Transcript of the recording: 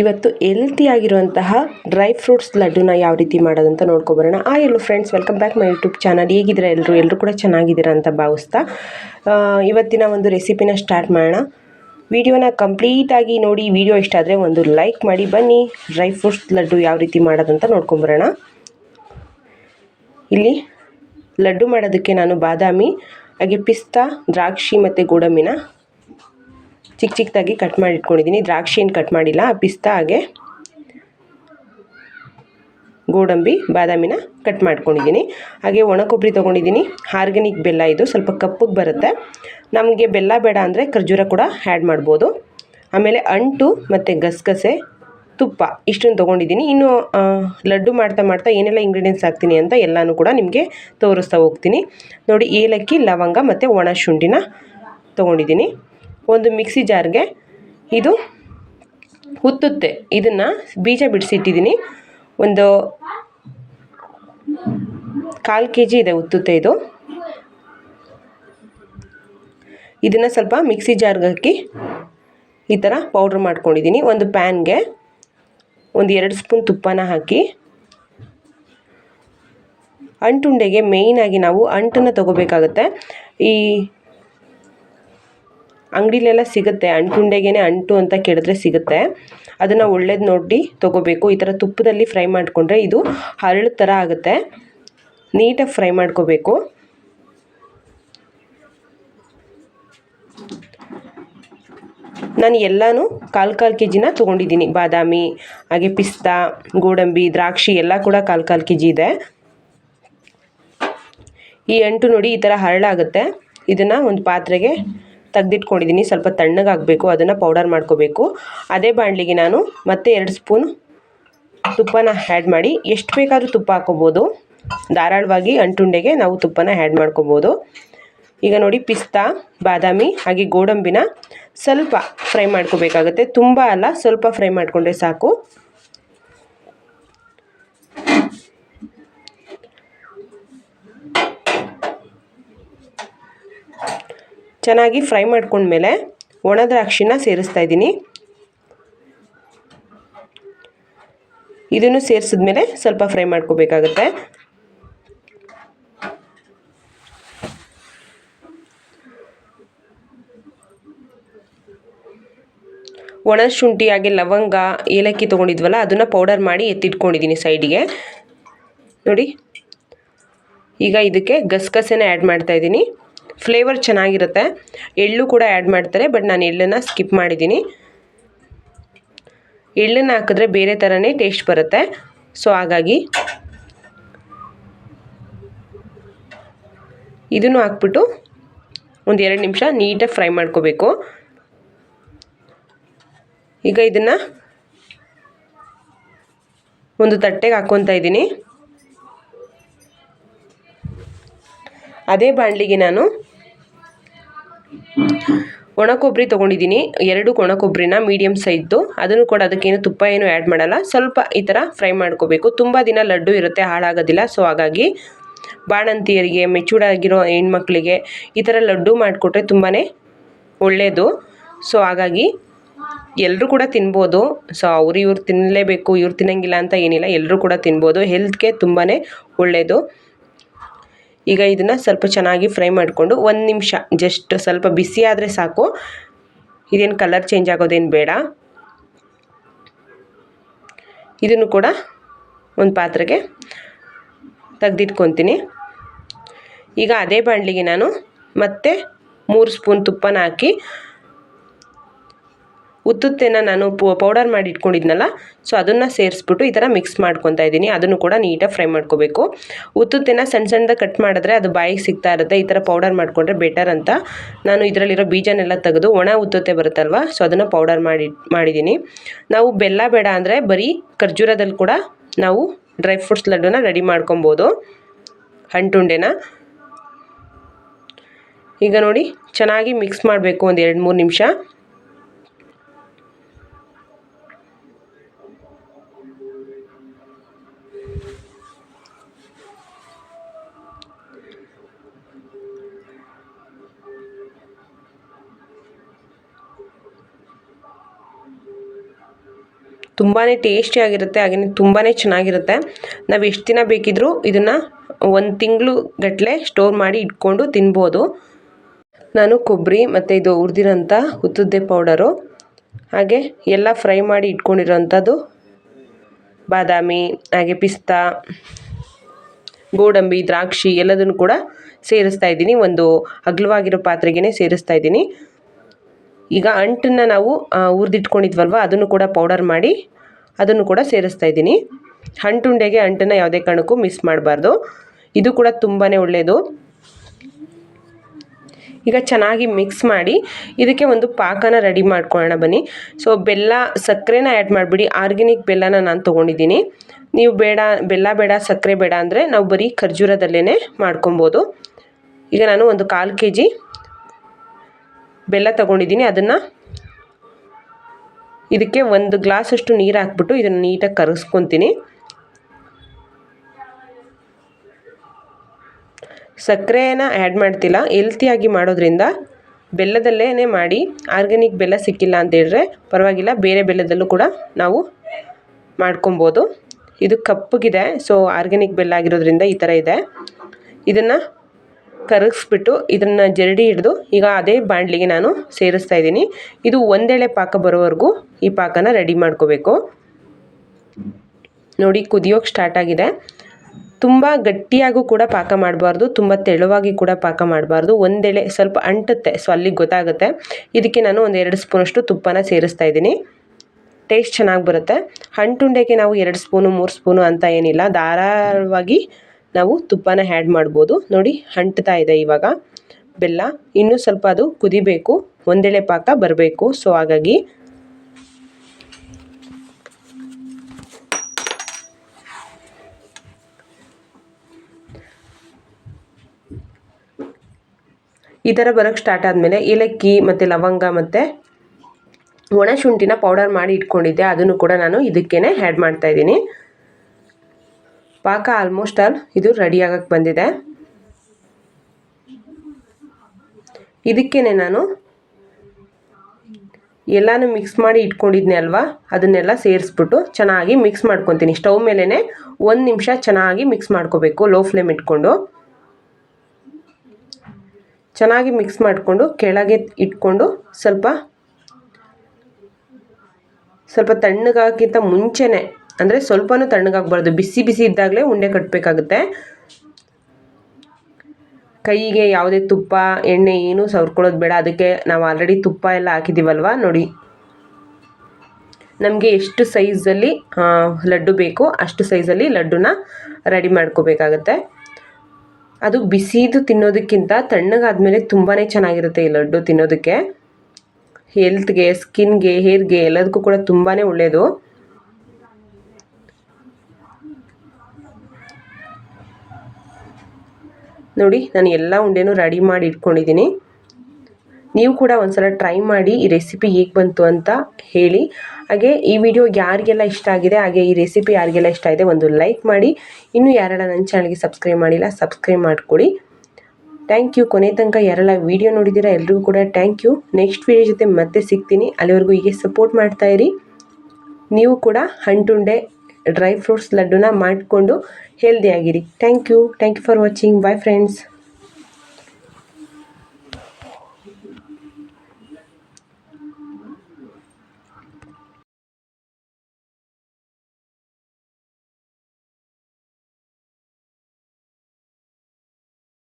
ಇವತ್ತು ಹೆಲ್ತಿ ಆಗಿರುವಂತಹ dry fruits ಲಡ್ಡುನ ಯಾವ ರೀತಿ ಮಾಡೋದಂತ ನೋಡ್ಕೊಬರೋಣ. ಆ hello friends welcome back my YouTube channel ಹೇಗಿದ್ರೆ ಎಲ್ಲರೂ ಎಲ್ಲರೂ ಕೂಡ ಚೆನ್ನಾಗಿದ್ದೀರಾ ಅಂತ ಭಾವಿಸ್ತಾ ಇವತ್ತಿನ ಒಂದು ರೆಸಿಪಿನ ಸ್ಟಾರ್ಟ್ ಮಾಡೋಣ. ವಿಡಿಯೋನ ಕಂಪ್ಲೀಟಾಗಿ ನೋಡಿ, ವಿಡಿಯೋ ಇಷ್ಟ ಆದರೆ ಒಂದು ಲೈಕ್ ಮಾಡಿ, ಬನ್ನಿ. ಡ್ರೈ ಫ್ರೂಟ್ಸ್ ಲಡ್ಡು ಯಾವ ರೀತಿ ಮಾಡೋದಂತ ನೋಡ್ಕೊಂಬರೋಣ. ಇಲ್ಲಿ ಲಡ್ಡು ಮಾಡೋದಕ್ಕೆ ನಾನು ಬಾದಾಮಿ, ಹಾಗೆ ಪಿಸ್ತಾ, ದ್ರಾಕ್ಷಿ ಮತ್ತು ಗೋಡಂಬಿನ ಚಿಕ್ಕ ಚಿಕ್ಕದಾಗಿ ಕಟ್ ಮಾಡಿ ಇಟ್ಕೊಂಡಿದ್ದೀನಿ ಏನು ಕಟ್ ಮಾಡಿಲ್ಲ ಪಿಸ್ತಾ ಹಾಗೆ ಗೋಡಂಬಿ, ಬಾದಾಮಿನ ಕಟ್ ಮಾಡ್ಕೊಂಡಿದ್ದೀನಿ ಹಾಗೆ ಒಣ ಕೊಬ್ಬರಿ ತೊಗೊಂಡಿದ್ದೀನಿ. ಆರ್ಗ್ಯಾನಿಕ್ ಬೆಲ್ಲ ಇದು, ಸ್ವಲ್ಪ ಕಪ್ಪಗೆ ಬರುತ್ತೆ. ನಮಗೆ ಬೆಲ್ಲ ಬೇಡ ಅಂದರೆ ಖರ್ಜೂರ ಕೂಡ ಆ್ಯಡ್ ಮಾಡ್ಬೋದು. ಆಮೇಲೆ ಅಂಟು ಮತ್ತು ಗಸಗಸೆ, ತುಪ್ಪ ಇಷ್ಟನ್ನು ತೊಗೊಂಡಿದ್ದೀನಿ. ಇನ್ನು ಲಡ್ಡು ಮಾಡ್ತಾ ಮಾಡ್ತಾ ಏನೆಲ್ಲ ಇಂಗ್ರೀಡಿಯೆಂಟ್ಸ್ ಹಾಕ್ತೀನಿ ಅಂತ ಎಲ್ಲನೂ ಕೂಡ ನಿಮಗೆ ತೋರಿಸ್ತಾ ಹೋಗ್ತೀನಿ. ನೋಡಿ, ಏಲಕ್ಕಿ, ಲವಂಗ ಮತ್ತು ಒಣ ಶುಂಠಿನ ತೊಗೊಂಡಿದ್ದೀನಿ. ಒಂದು ಮಿಕ್ಸಿ ಜಾರ್ಗೆ ಇದು ಹುತ್ತುತ್ತೆ. ಇದನ್ನು ಬೀಜ ಬಿಡಿಸಿಟ್ಟಿದ್ದೀನಿ. ಒಂದು ಕಾಲು ಕೆ ಜಿ ಇದೆ ಉತ್ತುತ್ತೆ ಇದು. ಇದನ್ನು ಸ್ವಲ್ಪ ಮಿಕ್ಸಿ ಜಾರ್ಗೆ ಹಾಕಿ ಈ ಥರ ಪೌಡ್ರ್ ಮಾಡ್ಕೊಂಡಿದ್ದೀನಿ. ಒಂದು ಪ್ಯಾನ್ಗೆ ಒಂದು ಎರಡು ಸ್ಪೂನ್ ತುಪ್ಪನ ಹಾಕಿ. ಅಂಟುಂಡೆಗೆ ಮೇಯ್ನಾಗಿ ನಾವು ಅಂಟನ್ನು ತೊಗೋಬೇಕಾಗತ್ತೆ. ಈ ಅಂಗಡಿಲೆಲ್ಲ ಸಿಗುತ್ತೆ ಅಂಟುಂಡೆಗೇ ಅಂಟು ಅಂತ ಕೇಳಿದ್ರೆ ಸಿಗುತ್ತೆ. ಅದನ್ನು ಒಳ್ಳೇದು ನೋಡಿ ತೊಗೋಬೇಕು. ಈ ಥರ ತುಪ್ಪದಲ್ಲಿ ಫ್ರೈ ಮಾಡಿಕೊಂಡ್ರೆ ಇದು ಹರಳು ಥರ ಆಗುತ್ತೆ. ನೀಟಾಗಿ ಫ್ರೈ ಮಾಡ್ಕೋಬೇಕು. ನಾನು ಎಲ್ಲನೂ ಕಾಲು ಕಾಲು ಕೆ ಜಿನ ತೊಗೊಂಡಿದ್ದೀನಿ. ಬಾದಾಮಿ, ಹಾಗೆ ಪಿಸ್ತಾ, ಗೋಡಂಬಿ, ದ್ರಾಕ್ಷಿ ಎಲ್ಲ ಕೂಡ ಕಾಲು ಕಾಲು ಕೆ ಜಿ ಇದೆ. ಈ ಅಂಟು ನೋಡಿ ಈ ಥರ ಹರಳಾಗುತ್ತೆ. ಇದನ್ನು ಒಂದು ಪಾತ್ರೆಗೆ ತೆಗ್ದಿಟ್ಕೊಂಡಿದ್ದೀನಿ. ಸ್ವಲ್ಪ ತಣ್ಣಗಾಗಬೇಕು ಅದನ್ನು ಪೌಡರ್ ಮಾಡ್ಕೋಬೇಕು. ಅದೇ ಬಾಣಲಿಗೆ ನಾನು ಮತ್ತೆ ಎರಡು ಸ್ಪೂನ್ ತುಪ್ಪನ ಆ್ಯಡ್ ಮಾಡಿ, ಎಷ್ಟು ಬೇಕಾದರೂ ತುಪ್ಪ ಹಾಕೋಬೋದು. ಧಾರಾಳವಾಗಿ ಅಂಟುಂಡೆಗೆ ನಾವು ತುಪ್ಪನ ಆ್ಯಡ್ ಮಾಡ್ಕೋಬೋದು. ಈಗ ನೋಡಿ ಪಿಸ್ತಾ, ಬಾದಾಮಿ, ಹಾಗೆ ಗೋಡಂಬಿನ ಸ್ವಲ್ಪ ಫ್ರೈ ಮಾಡ್ಕೋಬೇಕಾಗುತ್ತೆ. ತುಂಬ ಅಲ್ಲ, ಸ್ವಲ್ಪ ಫ್ರೈ ಮಾಡಿಕೊಂಡ್ರೆ ಸಾಕು. ಚೆನ್ನಾಗಿ ಫ್ರೈ ಮಾಡ್ಕೊಂಡ್ಮೇಲೆ ಒಣ ದ್ರಾಕ್ಷಿನ ಸೇರಿಸ್ತಾ ಇದ್ದೀನಿ. ಇದನ್ನು ಸೇರಿಸಿದ್ಮೇಲೆ ಸ್ವಲ್ಪ ಫ್ರೈ ಮಾಡ್ಕೋಬೇಕಾಗತ್ತೆ. ಒಣ ಶುಂಠಿ ಹಾಗೆ ಲವಂಗ, ಏಲಕ್ಕಿ ತೊಗೊಂಡಿದ್ವಲ್ಲ, ಅದನ್ನು ಪೌಡರ್ ಮಾಡಿ ಎತ್ತಿಟ್ಕೊಂಡಿದ್ದೀನಿ ಸೈಡಿಗೆ. ನೋಡಿ, ಈಗ ಇದಕ್ಕೆ ಗಸಗಸೆನ ಆ್ಯಡ್ ಮಾಡ್ತಾ ಇದ್ದೀನಿ. ಫ್ಲೇವರ್ ಚೆನ್ನಾಗಿರುತ್ತೆ. ಎಳ್ಳು ಕೂಡ ಆ್ಯಡ್ ಮಾಡ್ತಾರೆ ಬಟ್ ನಾನು ಎಳ್ಳನ್ನು ಸ್ಕಿಪ್ ಮಾಡಿದ್ದೀನಿ ಎಳ್ಳನ್ನು ಹಾಕಿದ್ರೆ ಬೇರೆ ಥರನೇ ಟೇಸ್ಟ್ ಬರುತ್ತೆ. ಸೊ ಹಾಗಾಗಿ ಇದನ್ನು ಹಾಕ್ಬಿಟ್ಟು ಒಂದು ಎರಡು ನಿಮಿಷ ನೀಟಾಗಿ ಫ್ರೈ ಮಾಡ್ಕೋಬೇಕು. ಈಗ ಇದನ್ನು ಒಂದು ತಟ್ಟೆಗೆ ಹಾಕ್ಕೊತಾ ಇದ್ದೀನಿ. ಅದೇ ಬಾಣಲಿಗೆ ನಾನು ಒಣ ಕೊಬ್ಬರಿ ತೊಗೊಂಡಿದ್ದೀನಿ. ಎರಡು ಒಣ ಕೊಬ್ಬರಿನ ಮೀಡಿಯಮ್ ಸೈಜ್ದು ಅದನ್ನು ಕೂಡ ಅದಕ್ಕೇನು ತುಪ್ಪ ಏನು ಆ್ಯಡ್ ಮಾಡಲ್ಲ. ಸ್ವಲ್ಪ ಈ ಥರ ಫ್ರೈ ಮಾಡ್ಕೋಬೇಕು. ತುಂಬ ದಿನ ಲಡ್ಡು ಇರುತ್ತೆ, ಹಾಳಾಗೋದಿಲ್ಲ. ಸೊ ಹಾಗಾಗಿ ಬಾಣಂತಿಯರಿಗೆ ಮೆಚೂರ್ಡ್ ಆಗಿರೋ ಹೆಣ್ಮಕ್ಳಿಗೆ ಈ ಥರ ಲಡ್ಡು ಮಾಡಿಕೊಟ್ರೆ ತುಂಬಾ ಒಳ್ಳೆಯದು ಸೊ ಹಾಗಾಗಿ ಎಲ್ಲರೂ ಕೂಡ ತಿನ್ಬೋದು. ಸೊ ಅವ್ರು ಇವ್ರು ತಿನ್ನಲೇಬೇಕು ಇವ್ರು ತಿನ್ನಂಗಿಲ್ಲ ಅಂತ ಏನಿಲ್ಲ. ಎಲ್ಲರೂ ಕೂಡ ತಿನ್ಬೋದು. ಹೆಲ್ತ್ಗೆ ತುಂಬಾ ಒಳ್ಳೆಯದು ಈಗ ಇದನ್ನು ಸ್ವಲ್ಪ ಚೆನ್ನಾಗಿ ಫ್ರೈ ಮಾಡಿಕೊಂಡು ಒಂದು ನಿಮಿಷ, ಜಸ್ಟ್ ಸ್ವಲ್ಪ ಬಿಸಿ ಆದರೆ ಸಾಕು. ಇದೇನು ಕಲರ್ ಚೇಂಜ್ ಆಗೋದೇನು ಬೇಡ. ಇದನ್ನು ಕೂಡ ಒಂದು ಪಾತ್ರೆಗೆ ತೆಗೆದಿಟ್ಕೊತೀನಿ. ಈಗ ಅದೇ ಬಾಣಲಿಗೆ ನಾನು ಮತ್ತೆ ಮೂರು ಸ್ಪೂನ್ ತುಪ್ಪನ ಹಾಕಿ ಉತ್ತುತ್ತೆನ ನಾನು ಪೌಡರ್ ಮಾಡಿ ಇಟ್ಕೊಂಡಿದ್ನಲ್ಲ ಸೊ ಅದನ್ನು ಸೇರಿಸ್ಬಿಟ್ಟು ಈ ಥರ ಮಿಕ್ಸ್ ಮಾಡ್ಕೊತಾ ಇದ್ದೀನಿ. ಅದನ್ನು ಕೂಡ ನೀಟಾಗಿ ಫ್ರೈ ಮಾಡ್ಕೋಬೇಕು. ಉತ್ತುತ್ತೆನ ಸಣ್ಣ ಸಣ್ಣದಾಗಿ ಕಟ್ ಮಾಡಿದ್ರೆ ಅದು ಬಾಯಿಗೆ ಸಿಗ್ತಾ ಇರುತ್ತೆ. ಈ ಥರ ಪೌಡರ್ ಮಾಡಿಕೊಂಡ್ರೆ ಬೆಟರ್ ಅಂತ. ನಾನು ಇದರಲ್ಲಿರೋ ಬೀಜನೆಲ್ಲ ತೆಗೆದು ಒಣ ಉತ್ತುತ್ತೆ ಬರುತ್ತಲ್ವ ಸೊ ಅದನ್ನು ಪೌಡರ್ ಮಾಡಿ, ಮಾಡಿದ್ದೀನಿ. ನಾವು ಬೆಲ್ಲ ಬೇಡ ಅಂದರೆ ಬರೀ ಖರ್ಜೂರದಲ್ಲಿ ಕೂಡ ನಾವು ಡ್ರೈ ಫ್ರೂಟ್ಸ್ ಲಡ್ಡುನ ರೆಡಿ ಮಾಡ್ಕೊಬೋದು. ಹಣ್ಣುಂಡೆನ ಈಗ ನೋಡಿ, ಚೆನ್ನಾಗಿ ಮಿಕ್ಸ್ ಮಾಡಬೇಕು ಒಂದು ಎರಡು ಮೂರು ನಿಮಿಷ. ತುಂಬಾ ಟೇಸ್ಟಿಯಾಗಿರುತ್ತೆ ಹಾಗೆಯೇ ತುಂಬಾ ಚೆನ್ನಾಗಿರುತ್ತೆ. ನಾವು ಎಷ್ಟು ದಿನ ಬೇಕಿದ್ರೂ ಇದನ್ನು ಒಂದು ತಿಂಗಳು ಗಟ್ಟಲೆ ಸ್ಟೋರ್ ಮಾಡಿ ಇಟ್ಕೊಂಡು ತಿನ್ಬೋದು. ನಾನು ಕೊಬ್ಬರಿ ಮತ್ತು ಇದು ಹುರಿದಿರೋಂಥ ಉತ್ತುದ್ದೆ ಪೌಡರು ಹಾಗೆ ಎಲ್ಲ ಫ್ರೈ ಮಾಡಿ ಇಟ್ಕೊಂಡಿರೋಂಥದ್ದು. ಬಾದಾಮಿ, ಹಾಗೆ ಪಿಸ್ತಾ, ಗೋಡಂಬಿ, ದ್ರಾಕ್ಷಿ ಎಲ್ಲದನ್ನು ಕೂಡ ಸೇರಿಸ್ತಾ ಇದ್ದೀನಿ. ಒಂದು ಅಗಲವಾಗಿರೋ ಪಾತ್ರೆಗೇ ಸೇರಿಸ್ತಾ ಇದ್ದೀನಿ. ಈಗ ಅಂಟನ್ನು ನಾವು ಹುರಿದಿಟ್ಕೊಂಡಿದ್ವಲ್ವ ಅದನ್ನು ಕೂಡ ಪೌಡರ್ ಮಾಡಿ ಅದನ್ನು ಕೂಡ ಸೇರಿಸ್ತಾ ಇದ್ದೀನಿ. ಅಂಟುಂಡೆಗೆ ಅಂಟನ್ನು ಯಾವುದೇ ಕಾರಣಕ್ಕೂ ಮಿಸ್ ಮಾಡಬಾರ್ದು. ಇದು ಕೂಡ ತುಂಬಾ ಒಳ್ಳೆಯದು ಈಗ ಚೆನ್ನಾಗಿ ಮಿಕ್ಸ್ ಮಾಡಿ ಇದಕ್ಕೆ ಒಂದು ಪಾಕನ ರೆಡಿ ಮಾಡ್ಕೊಳ್ಳೋಣ ಬನ್ನಿ. ಸೊ ಬೆಲ್ಲ ಸಕ್ಕರೆನ ಆ್ಯಡ್ ಮಾಡಿಬಿಡಿ. ಆರ್ಗ್ಯಾನಿಕ್ ಬೆಲ್ಲನ ನಾನು ತೊಗೊಂಡಿದ್ದೀನಿ. ನೀವು ಬೇಡ, ಬೆಲ್ಲ ಬೇಡ, ಸಕ್ಕರೆ ಬೇಡ ಅಂದರೆ ನಾವು ಬರೀ ಖರ್ಜೂರದಲ್ಲೇ ಮಾಡ್ಕೊಬೋದು. ಈಗ ನಾನು ಒಂದು ಕಾಲು ಕೆ ಜಿ ಬೆಲ್ಲ ತಗೊಂಡಿದ್ದೀನಿ. ಅದನ್ನು ಇದಕ್ಕೆ ಒಂದು ಗ್ಲಾಸಷ್ಟು ನೀರು ಹಾಕ್ಬಿಟ್ಟು ಇದನ್ನು ನೀಟಾಗಿ ಕರಗಿಸ್ಕೊತೀನಿ ಸಕ್ಕರೆನ ಆ್ಯಡ್ ಮಾಡ್ತಿಲ್ಲ. ಹೆಲ್ತಿಯಾಗಿ ಮಾಡೋದ್ರಿಂದ ಬೆಲ್ಲದಲ್ಲೇ ಮಾಡಿ ಆರ್ಗ್ಯಾನಿಕ್ ಬೆಲ್ಲ ಸಿಕ್ಕಿಲ್ಲ ಅಂತ ಹೇಳಿದ್ರೆ ಪರವಾಗಿಲ್ಲ, ಬೇರೆ ಬೆಲ್ಲದಲ್ಲೂ ಕೂಡ ನಾವು ಮಾಡ್ಕೊಬೋದು. ಇದು ಕಪ್ಪಗಿದೆ ಸೊ ಆರ್ಗ್ಯಾನಿಕ್ ಬೆಲ್ಲ ಆಗಿರೋದ್ರಿಂದ ಈ ಥರ ಇದೆ. ಇದನ್ನು ಕರಗಿಸ್ಬಿಟ್ಟು ಇದನ್ನು ಜರಡಿ ಹಿಡಿದು ಈಗ ಅದೇ ಬಾಣಲಿಗೆ ನಾನು ಸೇರಿಸ್ತಾ ಇದ್ದೀನಿ. ಇದು ಒಂದೆಳೆ ಪಾಕ ಬರೋವರೆಗೂ ಈ ಪಾಕನ ರೆಡಿ ಮಾಡ್ಕೋಬೇಕು. ನೋಡಿ ಕುದಿಯೋಕ್ಕೆ ಸ್ಟಾರ್ಟ್ ಆಗಿದೆ. ತುಂಬ ಗಟ್ಟಿಯಾಗೂ ಕೂಡ ಪಾಕ ಮಾಡಬಾರ್ದು, ತುಂಬ ತೆಳುವಾಗಿ ಕೂಡ ಪಾಕ ಮಾಡಬಾರ್ದು. ಒಂದೆಳೆ ಸ್ವಲ್ಪ ಅಂಟುತ್ತೆ, ಸೊ ಅಲ್ಲಿಗೆ ಗೊತ್ತಾಗುತ್ತೆ. ಇದಕ್ಕೆ ನಾನು ಒಂದು ಎರಡು ಸ್ಪೂನಷ್ಟು ತುಪ್ಪನ ಸೇರಿಸ್ತಾ ಇದ್ದೀನಿ. ಟೇಸ್ಟ್ ಚೆನ್ನಾಗಿ ಬರುತ್ತೆ. ಅಂಟುಂಡೆಗೆ ನಾವು ಎರಡು ಸ್ಪೂನು, ಮೂರು ಸ್ಪೂನು ಅಂತ ಏನಿಲ್ಲ. ಧಾರಾಳವಾಗಿ ನಾವು ತುಪ್ಪನ ಆ್ಯಡ್ ಮಾಡ್ಬೋದು. ನೋಡಿ ಅಂಟ್ತಾ ಇದೆ ಇವಾಗ. ಬೆಲ್ಲ, ಇನ್ನೂ ಸ್ವಲ್ಪ ಅದು ಕುದಿಬೇಕು. ಒಂದೆಳೆ ಪಾಕ ಬರಬೇಕು. ಸೊ ಹಾಗಾಗಿ ಈ ಥರ ಬರೋಕ್ಕೆ ಸ್ಟಾರ್ಟ್ ಆದಮೇಲೆ ಏಲಕ್ಕಿ ಮತ್ತು ಲವಂಗ ಮತ್ತು ಒಣಶುಂಠಿನ ಪೌಡರ್ ಮಾಡಿ ಇಟ್ಕೊಂಡಿದ್ದೆ. ಅದನ್ನು ಕೂಡ ನಾನು ಇದಕ್ಕೇ ಆ್ಯಡ್ ಮಾಡ್ತಾಯಿದ್ದೀನಿ ಪಾಕ ಆಲ್ಮೋಸ್ಟ್ ಆಲ್ ಇದು ರೆಡಿ ಆಗಕ್ಕೆ ಬಂದಿದೆ. ಇದಕ್ಕೇನೆ ನಾನು ಎಲ್ಲನೂ ಮಿಕ್ಸ್ ಮಾಡಿ ಇಟ್ಕೊಂಡಿದ್ನೆ ಅಲ್ವಾ? ಅದನ್ನೆಲ್ಲ ಸೇರಿಸ್ಬಿಟ್ಟು ಚೆನ್ನಾಗಿ ಮಿಕ್ಸ್ ಮಾಡ್ಕೊತೀನಿ. ಸ್ಟವ್ ಮೇಲೇ ಒಂದು ನಿಮಿಷ ಚೆನ್ನಾಗಿ ಮಿಕ್ಸ್ ಮಾಡ್ಕೋಬೇಕು ಲೋ ಫ್ಲೇಮ್ ಇಟ್ಕೊಂಡು. ಚೆನ್ನಾಗಿ ಮಿಕ್ಸ್ ಮಾಡಿಕೊಂಡು ಕೆಳಗೆ ಇಟ್ಕೊಂಡು ಸ್ವಲ್ಪ ಸ್ವಲ್ಪ ತಣ್ಣಗಾಗಿಂತ ಮುಂಚೆನೇ ಅಂದರೆ ಸ್ವಲ್ಪನೂ ತಣ್ಣಗಾಗಬಾರ್ದು. ಬಿಸಿ ಬಿಸಿ ಇದ್ದಾಗಲೇ ಉಂಡೆ ಕಟ್ಟಬೇಕಾಗುತ್ತೆ ಕೈಗೆ ಯಾವುದೇ ತುಪ್ಪ, ಎಣ್ಣೆ ಏನು ಸವರ್ಕೊಳ್ಳೋದು ಬೇಡ. ಅದಕ್ಕೆ ನಾವು ಆಲ್ರೆಡಿ ತುಪ್ಪ ಎಲ್ಲ ಹಾಕಿದ್ದೀವಲ್ವ ನೋಡಿ. ನಮಗೆ ಎಷ್ಟು ಸೈಜಲ್ಲಿ ಲಡ್ಡು ಬೇಕು, ಅಷ್ಟು ಸೈಜಲ್ಲಿ ಲಡ್ಡುನ ರೆಡಿ ಮಾಡ್ಕೋಬೇಕಾಗತ್ತೆ. ಅದು ಬಿಸಿದು ತಿನ್ನೋದಕ್ಕಿಂತ ತಣ್ಣಗಾದಮೇಲೆ ತುಂಬಾ ಚೆನ್ನಾಗಿರುತ್ತೆ ಈ ಲಡ್ಡು ತಿನ್ನೋದಕ್ಕೆ. ಹೆಲ್ತ್ಗೆ, ಸ್ಕಿನ್ಗೆ, ಹೇರ್ಗೆ ಎಲ್ಲದಕ್ಕೂ ಕೂಡ ತುಂಬಾ ಒಳ್ಳೆಯದು ನೋಡಿ, ನಾನು ಎಲ್ಲ ಉಂಡೆನೂ ರೆಡಿ ಮಾಡಿ ಇಟ್ಕೊಂಡಿದ್ದೀನಿ. ನೀವು ಕೂಡ ಒಂದ್ಸಲ ಟ್ರೈ ಮಾಡಿ ಈ ರೆಸಿಪಿ ಹೇಗೆ ಬಂತು ಅಂತ ಹೇಳಿ. ಹಾಗೆ ಈ ವಿಡಿಯೋ ಯಾರಿಗೆಲ್ಲ ಇಷ್ಟ ಆಗಿದೆ, ಹಾಗೆ ಈ ರೆಸಿಪಿ ಯಾರಿಗೆಲ್ಲ ಇಷ್ಟ ಇದೆ ಒಂದು ಲೈಕ್ ಮಾಡಿ. ಇನ್ನೂ ಯಾರೆಲ್ಲ ನನ್ನ ಚಾನಲ್ಗೆ ಸಬ್ಸ್ಕ್ರೈಬ್ ಮಾಡಿಲ್ಲ ಸಬ್ಸ್ಕ್ರೈಬ್ ಮಾಡಿಕೊಡಿ. ಥ್ಯಾಂಕ್ ಯು ಕೊನೆ ತನಕ ಯಾರೆಲ್ಲ ವೀಡಿಯೋ ನೋಡಿದ್ದೀರಾ, ಎಲ್ರಿಗೂ ಕೂಡ ಥ್ಯಾಂಕ್ ಯು ನೆಕ್ಸ್ಟ್ ವೀಡಿಯೋ ಜೊತೆ ಮತ್ತೆ ಸಿಗ್ತೀನಿ. ಅಲ್ಲಿವರೆಗೂ ಹೀಗೆ ಸಪೋರ್ಟ್ ಮಾಡ್ತಾಯಿರಿ ನೀವು ಕೂಡ ಹಂಟುಂಡೆ ಡ್ರೈ ಫ್ರೂಟ್ಸ್ ಲಡ್ಡುನ ಮಾಡಿಕೊಂಡು ಹೆಲ್ದಿಯಾಗಿರಿ thank you thank you for watching bye friends